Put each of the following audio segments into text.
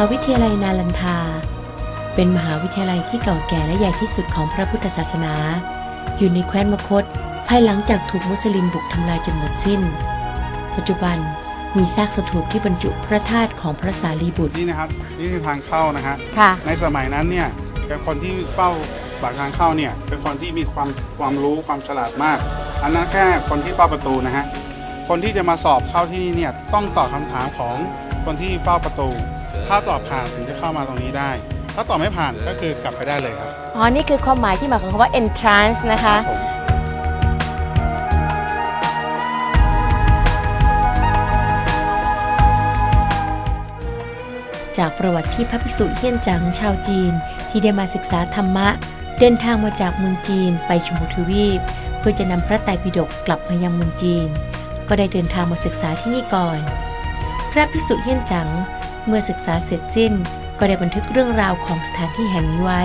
มหาวิทยาลัยนาลันทา เป็นมหาวิทยาลัยที่เก่าแก่และใหญ่ที่สุดของพระพุทธศาสนา อยู่ในแคว้นมคต ภายหลังจากถูกมุสลิมบุกทำลายจนหมดสิ้น ปัจจุบันมีซากสถูปที่บรรจุพระธาตุของพระสารีบุตรนี่นะครับนี่คือทางเข้านะฮะค่ะในสมัยนั้นเนี่ยเป็นคนที่เฝ้าปากทางเข้าเนี่ยเป็นคนที่มีความความรู้ความฉลาดมาก อันนั้นแค่คนที่เฝ้าประตูนะฮะคนที่จะมาสอบเข้าที่นี่เนี่ยต้องตอบคำถามของคนที่เฝ้าประตู ถ้าตอบผ่านถึงจะเข้ามาตรงนี้ได้ ถ้าตอบไม่ผ่านก็คือกลับไปได้เลยครับ อ๋อ นี่คือความหมายที่หมายของคำว่า entrance นะคะ ผมจากประวัติที่พระภิกษุเฮียนจังชาวจีน ที่ได้มาศึกษาธรรมะ เดินทางมาจากเมืองจีนไปชมพูทวีป เพื่อจะนำพระไตรปิฎกกลับมายังเมืองจีน ก็ได้เดินทางมาศึกษาที่นี่ก่อน พระภิกษุเฮียนจัง เมื่อศึกษาเสร็จสิ้นก็ได้บันทึกเรื่องราวของสถานที่แห่งนี้ไว้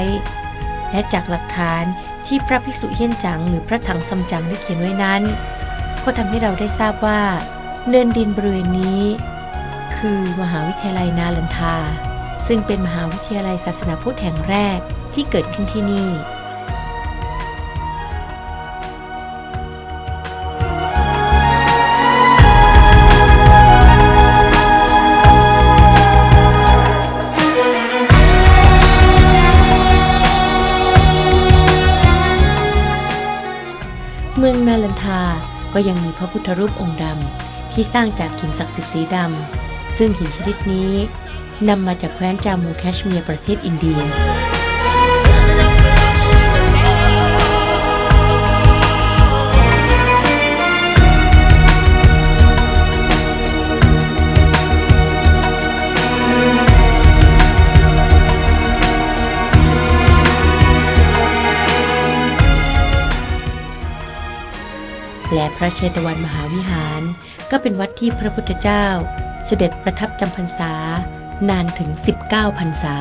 และจากหลักฐานที่พระภิกษุเฮียนจังหรือพระถังซัมจังได้เขียนไว้นั้น ก็ทำให้เราได้ทราบว่า เนินดินบริเวณนี้ คือมหาวิทยาลัยนาลันทา ซึ่งเป็นมหาวิทยาลัยศาสนาพุทธแห่งแรกที่เกิดขึ้นที่นี่ ก็ยังมีพระพุทธรูปองค์ดำที่สร้างจากหินศักดิ์สิทธิ์สีดำซึ่งหินชนิดนี้นำมาจากแคว้นจามูแคชเมียร์ประเทศอินเดีย พระเชตวันมหาวิหาร ก็เป็นวัดที่พระพุทธเจ้า เสด็จประทับจำพรรษา นานถึง 19พรรษา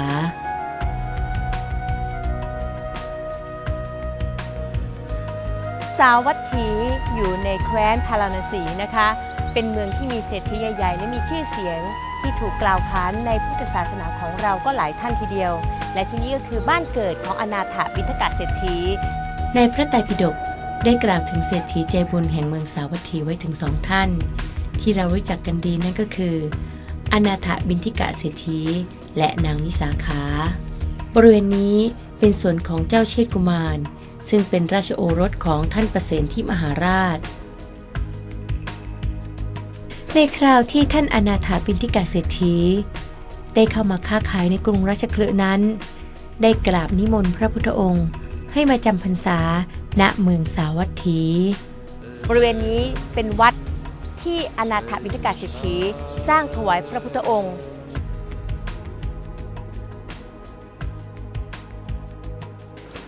สาวัตถีอยู่ในแคว้นพาราณสีนะคะ เป็นเมืองที่มีเศรษฐีใหญ่ๆและมีชื่อเสียงที่ถูกกล่าวขานในพุทธศาสนาของเราก็หลายท่านทีเดียว และที่นี่ก็คือบ้านเกิดของอนาถบิณฑกะเศรษฐีในพระไตรปิฎก ได้กล่าวถึงเศรษฐีใจบุญแห่งเมืองสาวัตถีไว้ถึงสองท่าน ที่เรารู้จักกันดีนั่นก็คืออนาถบินทิกะเศรษฐีและนางวิสาขา บริเวณนี้เป็นส่วนของเจ้าเชษกุมาร ซึ่งเป็นราชโอรสของท่านประเสนที่มหาราช ในคราวที่ท่านอนาถาบินทิกะเศรษฐี ได้เข้ามาค้าขายในกรุงราชคลึนั้น ได้กราบนิมนต์พระพุทธองค์ ให้มาจำพรรษาณเมืองสาวัตถี บริเวณนี้เป็นวัดที่อนาถบิณฑกะเศรษฐีสร้างถวายพระพุทธองค์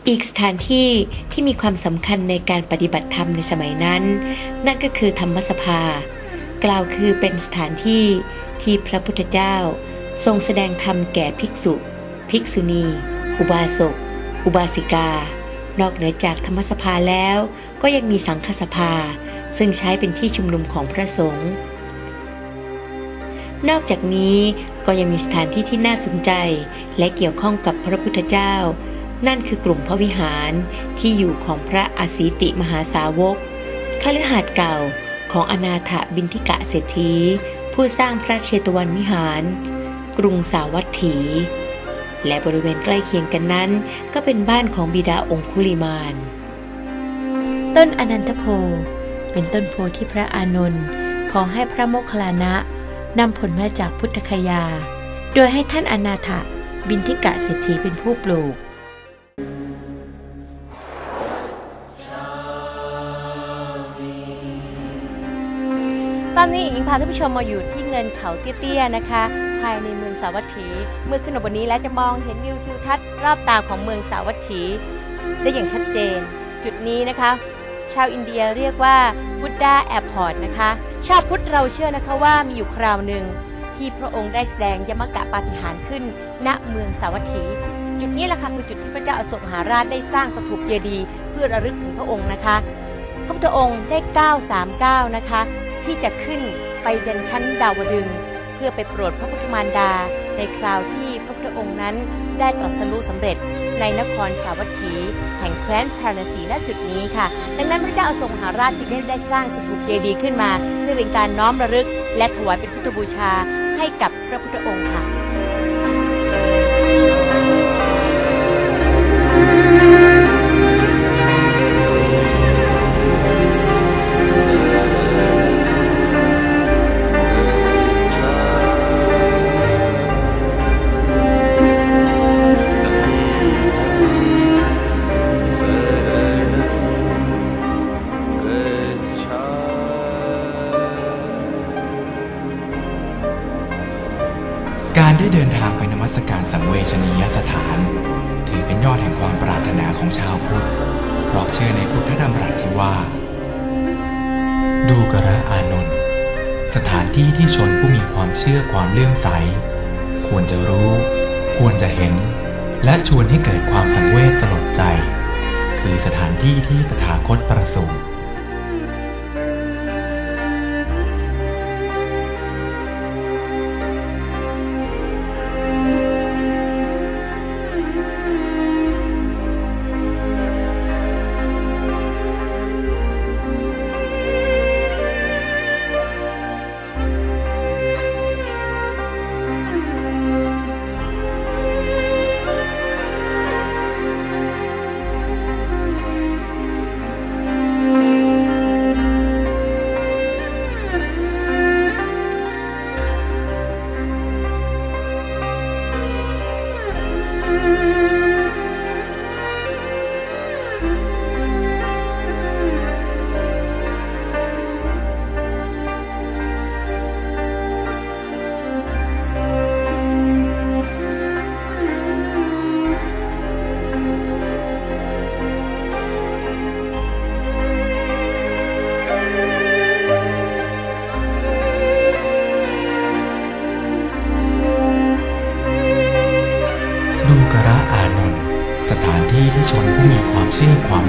อีกสถานที่ที่มีความสำคัญในการปฏิบัติธรรมในสมัยนั้น นั่นก็คือธรรมสภา กล่าวคือเป็นสถานที่ที่พระพุทธเจ้า ทรงแสดงธรรมแก่ภิกษุ ภิกษุณี อุบาสก อุบาสิกา นอกเหนือจากธรรมสภาแล้ว ก็ยังมีสังฆสภา ซึ่งใช้เป็นที่ชุมนุมของพระสงฆ์นอกจากนี้ก็ยังมีสถานที่ที่น่าสนใจ และเกี่ยวข้องกับพระพุทธเจ้า นั่นคือกลุ่มพระวิหารที่อยู่ของพระอสีติมหาสาวกคฤหาสน์เก่าของอนาถบินทิกะเศรษฐีผู้สร้างพระเชตวันวิหาร กรุงสาวัตถี และบริเวณใกล้เคียงกันนั้น ก็เป็นบ้านของบิดาองคุลิมาน ต้นอนันตโพเป็นต้นโพที่พระอานนท์ขอให้พระโมคคัลลานะนำผลมาจากพุทธคยา โดยให้ท่านอนาถบินทิกะเศรษฐีเป็นผู้ปลูก อนนี้อิงพาท่านผู้ชมมาอยู่ที่เนินเขาเตี้ยๆนะคะ ภายในเมืองสาวัตถี เมื่อขึ้นมาบนนี้แล้วจะมองเห็นวิวทิวทัศน์รอบตาของเมืองสาวัตถี ได้อย่างชัดเจน จุดนี้นะคะ ชาวอินเดียเรียกว่าบุดดาแอร์พอร์ตนะคะ ชาวพุทธเราเชื่อนะคะว่ามีอยู่คราวหนึ่งที่พระองค์ได้แสดงยมกะปาฏิหาริย์ขึ้น ณเมืองสาวัตถี จุดนี้แหละค่ะคือจุดที่พระเจ้าอโศกมหาราชได้สร้างสถูปเจดีย์เพื่อระลึกถึงพระองค์นะคะพระพุทธองค์ได้ก้าสามก้านะคะ ที่จะขึ้นไปยันชั้นดาวดึง เพื่อไปโปรดพระพุทธมารดา ในคราวที่พระพุทธองค์นั้นได้ตรัสรู้สำเร็จในนครสาวัตถี แห่งแคว้นพาราณสีณจุดนี้ค่ะ ดังนั้นพระเจ้าอโศกมหาราชจึงได้ได้สร้างสถูปเจดีย์ขึ้นมา เพื่อเป็นการน้อมระลึก และถวายเป็นพุทธบูชาให้กับพระพุทธองค์ค่ะ ได้เดินทางไปนมัสการสังเวชนียสถาน ถือเป็นยอดแห่งความปรารถนาของชาวพุทธ เพราะเชื่อในพุทธดำรัสที่ว่า ดูกระอานนท์สถานที่ที่ชนผู้มีความเชื่อความเลื่อมใส ควรจะรู้ ควรจะเห็น และชวนให้เกิดความสังเวชสลดใจ คือสถานที่ที่ตถาคตประสูติ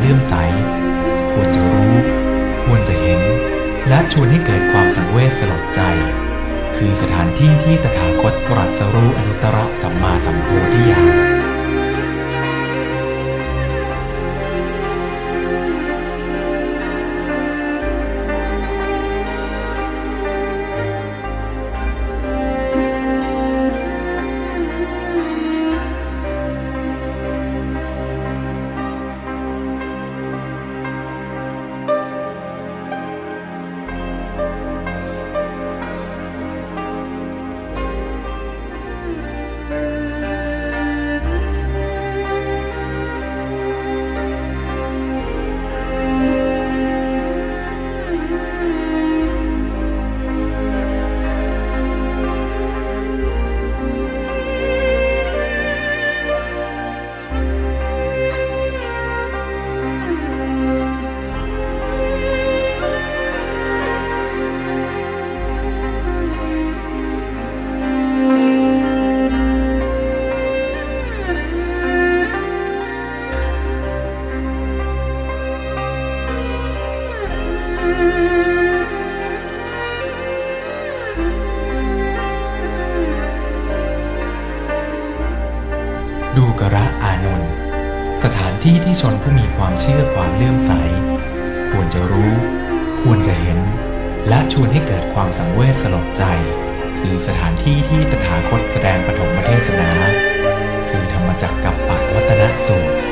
เชื่อความเลื่อมใส ควรจะรู้ ควรจะเห็น และชวนให้เกิดความสังเวชสลดใจ คือสถานที่ที่ตถาคตตรัสรู้อนุตตรสัมมาสัมโพธิญาณ ดูกระอานนท์สถานที่ที่ชนผู้มีความเชื่อความเลื่อมใส ควรจะรู้ ควรจะเห็น และชวนให้เกิดความสังเวชสลดใจ คือสถานที่ที่ตถาคตแสดงปฐมเทศนา คือธรรมจักรกับปวัตนสูตร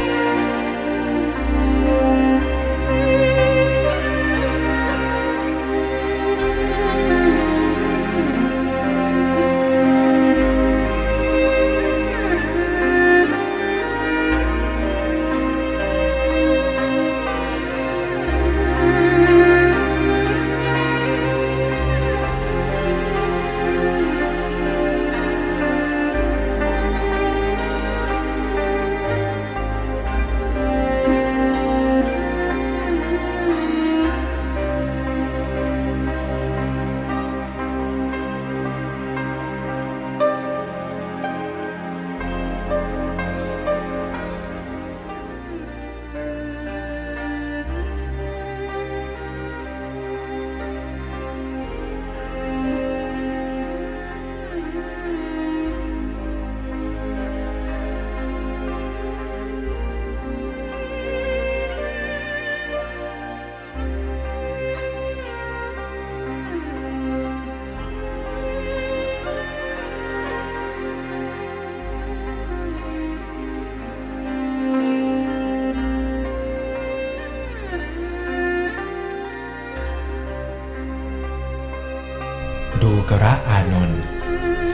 ดูกระอานนท์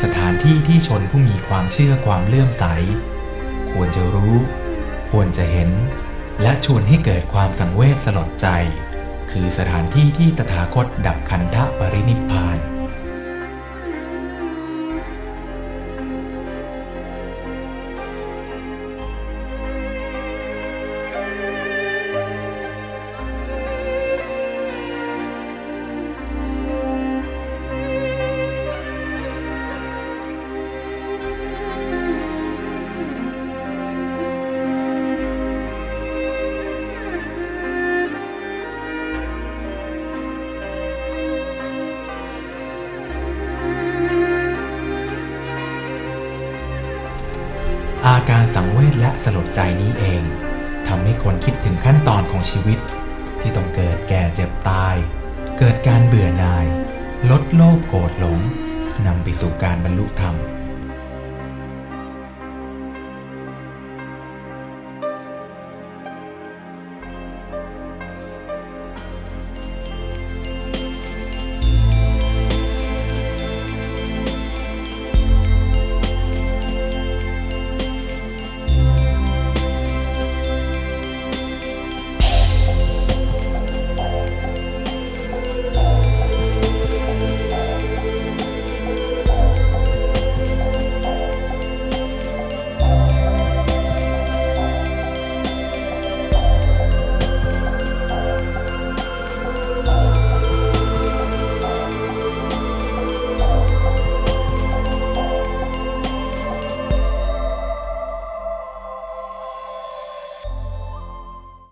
สถานที่ที่ชนผู้มีความเชื่อความเลื่อมใส ควรจะรู้ ควรจะเห็น และชวนให้เกิดความสังเวชสลดใจ คือสถานที่ที่ตถาคตดับขันธปรินิพพาน อาการสังเวชและสลดใจนี้เองทำให้คนคิดถึงขั้นตอนของชีวิต ที่ต้องเกิดแก่เจ็บตาย เกิดการเบื่อหน่าย ลดโลภโกรธหลงนำไปสู่การบรรลุธรรม